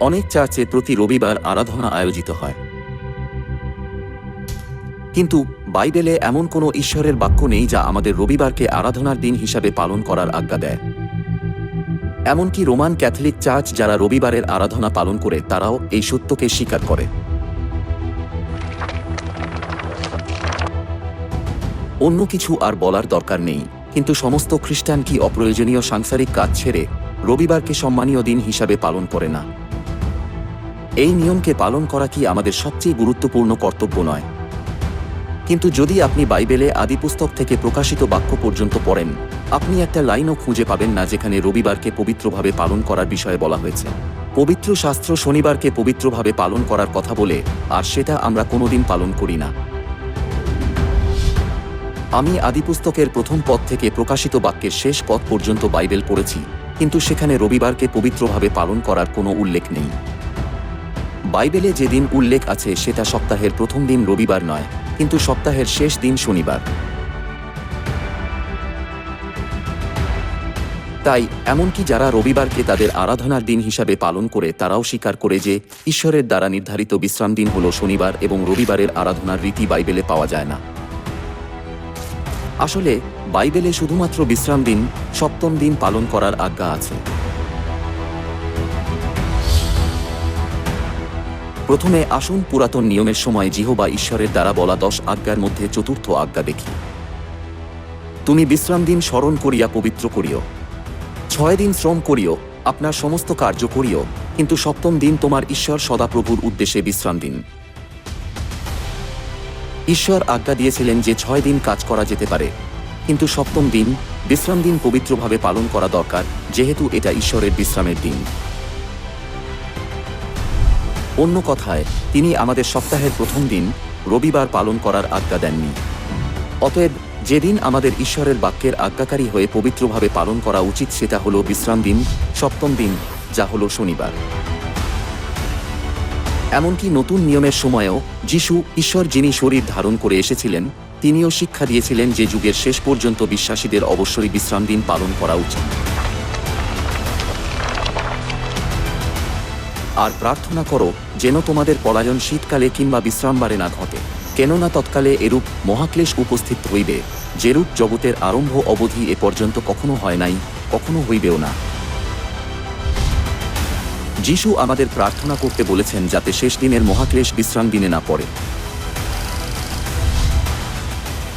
অনেক চার্চে প্রতি রবিবার আরাধনা আয়োজিত হয়। কিন্তু বাইবেলে এমন কোনো ঈশ্বরের বাক্য নেই যা আমাদের রবিবারকে আরাধনার দিন হিসাবে পালন করার আজ্ঞা দেয়। এমনকি রোমান ক্যাথলিক চার্চ যারা রবিবারের আরাধনা পালন করে, তারাও এই সত্যকে স্বীকার করে। অন্য কিছু আর বলার দরকার নেই, কিন্তু সমস্ত খ্রিস্টান কি অপ্রয়োজনীয় সাংসারিক কাজ ছেড়ে রবিবারকে সম্মানীয় দিন হিসাবে পালন করে না? এই নিয়মকে পালন করা কি আমাদের সবচেয়ে গুরুত্বপূর্ণ কর্তব্য নয়? কিন্তু যদি আপনি বাইবেলে আদিপুস্তক থেকে প্রকাশিত বাক্য পর্যন্ত পড়েন, আপনি একটা লাইনও খুঁজে পাবেন না যেখানে রবিবারকে পবিত্রভাবে পালন করার বিষয়ে বলা হয়েছে। পবিত্র শাস্ত্র শনিবারকে পবিত্রভাবে পালন করার কথা বলে, আর সেটা আমরা কোনোদিন পালন করি না। আমি আদিপুস্তকের প্রথম পদ থেকে প্রকাশিত বাক্যের শেষ পদ পর্যন্ত বাইবেল পড়েছি, কিন্তু সেখানে রবিবারকে পবিত্রভাবে পালন করার কোনো উল্লেখ নেই। বাইবেলে যে দিন উল্লেখ আছে, সেটা সপ্তাহের প্রথম দিন রবিবার নয়, কিন্তু সপ্তাহের শেষ দিন শনিবার। তাই, এমনকি যারা রবিবারকে তাদের আরাধনার দিন হিসাবে পালন করে, তারাও স্বীকার করে যে, ঈশ্বরের দ্বারা নির্ধারিত বিশ্রাম দিন হল শনিবার এবং রবিবারের আরাধনার রীতি বাইবেলে পাওয়া যায় না। আসলে, বাইবেলে শুধুমাত্র বিশ্রাম দিন, সপ্তম দিন পালন করার আজ্ঞা আছে। প্রথমে আসুন পুরাতন নিয়মের সময় জিহবা ঈশ্বরের দ্বারা বলা দশ আজ্ঞার মধ্যে চতুর্থ আজ্ঞা দেখি। তুমি বিশ্রাম দিন স্মরণ করিয়া পবিত্র করিও। ছয় দিন শ্রম করিও, আপনার সমস্ত কার্য করিও, কিন্তু সপ্তম দিন তোমার ঈশ্বর সদাপ্রভুর উদ্দেশ্যে বিশ্রাম দিন। ঈশ্বর আজ্ঞা দিয়েছিলেন যে ছয় দিন কাজ করা যেতে পারে, কিন্তু সপ্তম দিন, বিশ্রাম দিন পবিত্রভাবে পালন করা দরকার, যেহেতু এটা ঈশ্বরের বিশ্রামের দিন। অন্য কথায়, তিনি আমাদের সপ্তাহের প্রথম দিন রবিবার পালন করার আজ্ঞা দেননি। অতএব যেদিন আমাদের ঈশ্বরের বাক্যের আজ্ঞাকারী হয়ে পবিত্রভাবে পালন করা উচিত সেটা হলো বিশ্রাম দিন, সপ্তম দিন, যা হলো শনিবার। এমনকি নতুন নিয়মের সময়েও যিশু ঈশ্বর যিনি শরীর ধারণ করে এসেছিলেন, তিনিও শিক্ষা দিয়েছিলেন যে যুগের শেষ পর্যন্ত বিশ্বাসীদের অবশ্যই বিশ্রাম দিন পালন করা উচিত। আর প্রার্থনা করো যেন তোমাদের পলায়ন শীতকালে কিংবা বিশ্রামবারে না ঘটে। কেননা তৎকালে এরূপ মহাক্লেশ উপস্থিত হইবে, যেরূপ জগতের আরম্ভ অবধি এ পর্যন্ত কখনো হয় নাই, কখনো হইবেও না। যিশু আমাদের প্রার্থনা করতে বলেছেন যাতে শেষ দিনের মহাক্লেশ বিশ্রাম দিনে না পড়ে।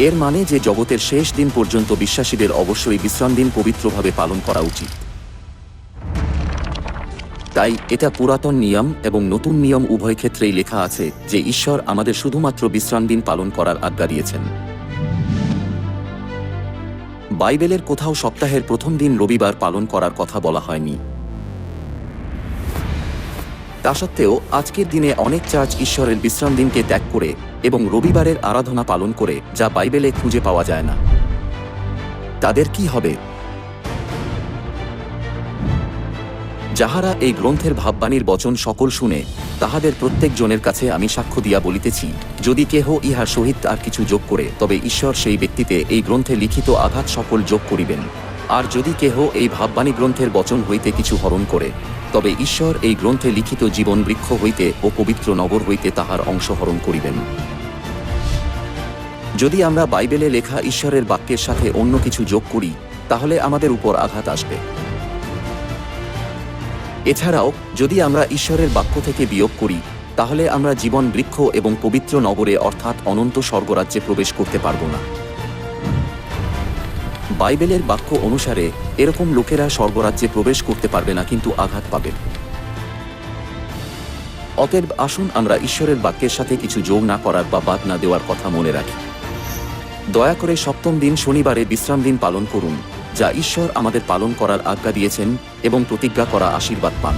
এর মানে যে জগতের শেষ দিন পর্যন্ত বিশ্বাসীদের অবশ্যই বিশ্রাম দিন পবিত্রভাবে পালন করা উচিত। তাই এটা পুরাতন নিয়ম এবং নতুন নিয়ম উভয় ক্ষেত্রেই লেখা আছে যে ঈশ্বর আমাদের শুধুমাত্র বিশ্রাম দিন পালন করার আজ্ঞা দিয়েছেন বাইবেলের কোথাও সপ্তাহের প্রথম দিন রবিবার পালন করার কথা বলা হয়নি। তা সত্ত্বেও আজকের দিনে অনেক চার্চ ঈশ্বরের বিশ্রাম দিনকে ত্যাগ করে এবং রবিবারের আরাধনা পালন করে যা বাইবেলে খুঁজে পাওয়া যায় না। তাদের কি হবে? যাহারা এই গ্রন্থের ভাববাণীর বচন সকল শুনে, তাহাদের প্রত্যেক জনের কাছে আমি সাক্ষ্য দিয়া বলিতেছি, যদি কেহ ইহার সহিত আর কিছু যোগ করে, তবে ঈশ্বর সেই ব্যক্তিতে এই গ্রন্থে লিখিত আঘাত সকল যোগ করিবেন। আর যদি কেহ এই ভাববাণী গ্রন্থের বচন হইতে কিছু হরণ করে, তবে ঈশ্বর এই গ্রন্থে লিখিত জীবন বৃক্ষ হইতে ও পবিত্র নগর হইতে তাহার অংশ হরণ করিবেন। যদি আমরা বাইবেলে লেখা ঈশ্বরের বাক্যের সাথে অন্য কিছু যোগ করি, তাহলে আমাদের উপর আঘাত আসবে। এছাড়াও, যদি আমরা ঈশ্বরের বাক্য থেকে বিয়োগ করি, তাহলে আমরা জীবন বৃক্ষ এবং পবিত্র নগরে অর্থাৎ অনন্ত স্বর্গরাজ্যে প্রবেশ করতে পারব না। বাইবেলের বাক্য অনুসারে, এরকম লোকেরা স্বর্গরাজ্যে প্রবেশ করতে পারবে না, কিন্তু আঘাত পাবে অতএব আসুন আমরা ঈশ্বরের বাক্যের সাথে কিছু যোগ না করার বা বাদ না দেওয়ার কথা মনে রাখি। দয়া করে সপ্তম দিন শনিবারে বিশ্রাম দিন পালন করুন। যা ঈশ্বর আমাদের পালন করার আজ্ঞা দিয়েছেন এবং প্রতিজ্ঞা করা আশীর্বাদ পান।